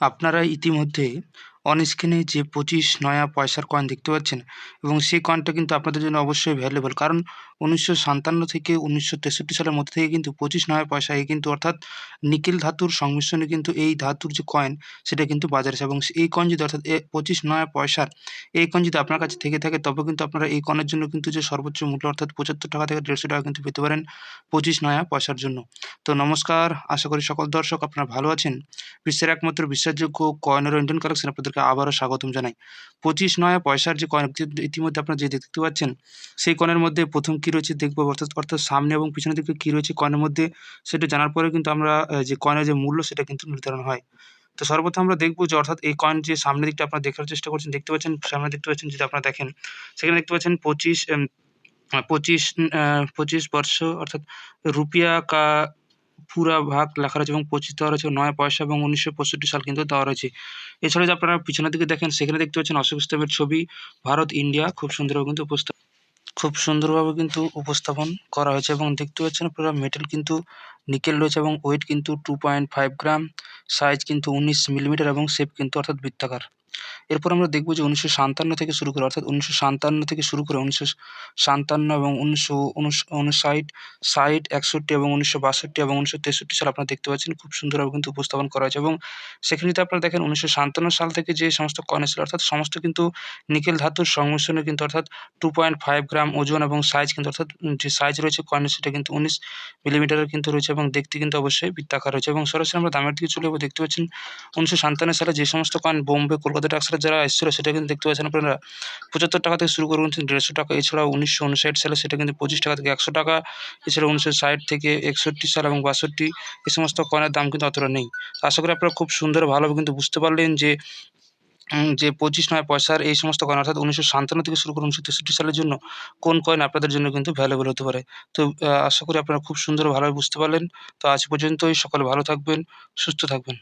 আপনারা ইতিমধ্যে অন স্ক্রিনে যে পঁচিশ নয়া পয়সার কয়েন দেখতে পাচ্ছেন, এবং সেই কয়েনটা কিন্তু আপনাদের জন্য অবশ্যই ভ্যালুয়েবল কারণ উনিশশো সাতান্ন থেকে উনিশশো তেষট্টি সালের মধ্যে থেকে কিন্তু পঁচিশ নয়া পয়সা এই কিন্তু অর্থাৎ নিকেল ধাতুর সংমিশ্রণে কিন্তু এই ধাতুর যে কয়েন সেটা কিন্তু বাজারে এবং এই কয়েন যদি অর্থাৎ পঁচিশ নয়া পয়সার এই কয়েন যদি আপনার কাছে থেকে থাকে, তবে কিন্তু আপনারা এই কয়েনের জন্য কিন্তু যে সর্বোচ্চ মূল্য অর্থাৎ পঁচাত্তর টাকা থেকে দেড়শো টাকা কিন্তু পেতে পারেন পঁচিশ নয়া পয়সার জন্য। তো নমস্কার, আশা করি সকল দর্শক আপনারা ভালো আছেন। বিশ্বের একমাত্র বিশ্বাসযোগ্য কয়েনের ইন্ডিয়ান কালেকশন আপনাদেরকে আবারও স্বাগতম জানাই। পঁচিশ নয়া পয়সার যে কয়েন ইতিমধ্যে আপনারা যে দেখতে পাচ্ছেন, সেই কয়েনের মধ্যে প্রথম কী রয়েছে দেখব, অর্থাৎ অর্থাৎ সামনে এবং পিছনের দিকে কী রয়েছে কয়েনের মধ্যে, সেটা জানার পরে কিন্তু আমরা যে কয়েনের যে মূল্য, সেটা কিন্তু নির্ধারণ হয়। তো সর্বপ্রথম আমরা দেখব যে, অর্থাৎ এই কয়েন যে সামনের দিকটা আপনারা দেখার চেষ্টা করছেন, দেখতে পাচ্ছেন সামনে দেখতে পাচ্ছেন যদি আপনারা দেখেন। সেখানে দেখতে পাচ্ছেন পঁচিশ পঁচিশ পঁচিশ বর্ষ অর্থাৎ রুপিয়া কা পুরা ভাগ লেখা রয়েছে এবং পঁচিশ দেওয়া রয়েছে, নয় পয়সা এবং উনিশশো পঁয়ষট্টি সাল কিন্তু দেওয়া রয়েছে। এছাড়া যদি আপনারা পিছনের দিকে দেখেন, সেখানে দেখতে পাচ্ছেন অশোক স্তম্ভের ছবি, ভারত, ইন্ডিয়া, খুব সুন্দরভাবে কিন্তু উপস্থাপন খুব সুন্দরভাবে কিন্তু উপস্থাপন করা হয়েছে এবং দেখতে পাচ্ছেন পুরো মেটেল কিন্তু নিকেল রয়েছে এবং ওয়েট কিন্তু two point five gram size কিন্তু উনিশ মিলিমিটার এবং শেপ কিন্তু অর্থাৎ বৃত্তাকার। এরপর আমরা দেখব যে উনিশশো সাতান্ন থেকে শুরু করে, অর্থাৎ উনিশশো সাতান্ন থেকে শুরু করে উনিশশো সাতান্ন এবং উনিশশো উনষাট, ষাট, একষট্টি এবং উনিশশো বাষট্টি এবং উনিশশো তেষট্টি সাল আপনারা দেখতে পাচ্ছেন, খুব সুন্দরভাবে কিন্তু উপস্থাপন করা হয়েছে এবং সেখানে যদি আপনারা দেখেন উনিশশো সাতান্ন সাল থেকে যে সমস্ত কয়েন ছিল অর্থাৎ সমস্ত কিন্তু নিকেল ধাতুর সংমিশ্রণে কিন্তু, অর্থাৎ টু পয়েন্ট ফাইভ গ্রাম ওজন এবং সাইজ কিন্তু, অর্থাৎ যে সাইজ রয়েছে কয়েনের সেটা কিন্তু উনিশ মিলিমিটারের কিন্তু রয়েছে এবং দেখতে কিন্তু অবশ্যই বৃত্তাকার রয়েছে এবং সরাসরি আমরা দামের দিকে চলে যাব, দেখতে পাচ্ছেন উনিশশো সাতান্ন সালে যে সমস্ত কয়েন বোম্বে, কলকাতা টাক্সের যারা এসেছিল সেটা কিন্তু দেখতে পাচ্ছেন আপনারা। পঁচাত্তর টাকা থেকে শুরু করে দেড়শো টাকা, এছাড়াও উনিশশো উনষাট সালে সেটা কিন্তু পঁচিশ টাকা থেকে একশো টাকা এছাড়া উনিশশো ষাট থেকে একষট্টি সাল এবং বাষট্টি এই সমস্ত কয়েনের দাম কিন্তু অতটা নেই। আশা করি আপনারা খুব সুন্দর ভালোভাবে কিন্তু বুঝতে পারলেন যে যে পঁচিশ নয় পয়সার এই সমস্ত কয়েন, অর্থাৎ উনিশশো সাতান্ন থেকে শুরু করে উনিশশো তেষট্টি সালের জন্য কোন কয়েন আপনাদের জন্য কিন্তু ভ্যালুয়েবল হতে পারে। তো আশা করি আপনারা খুব সুন্দর ভালোভাবে বুঝতে পারলেন। তো আজ পর্যন্তই সকলে ভালো থাকবেন, সুস্থ থাকবেন।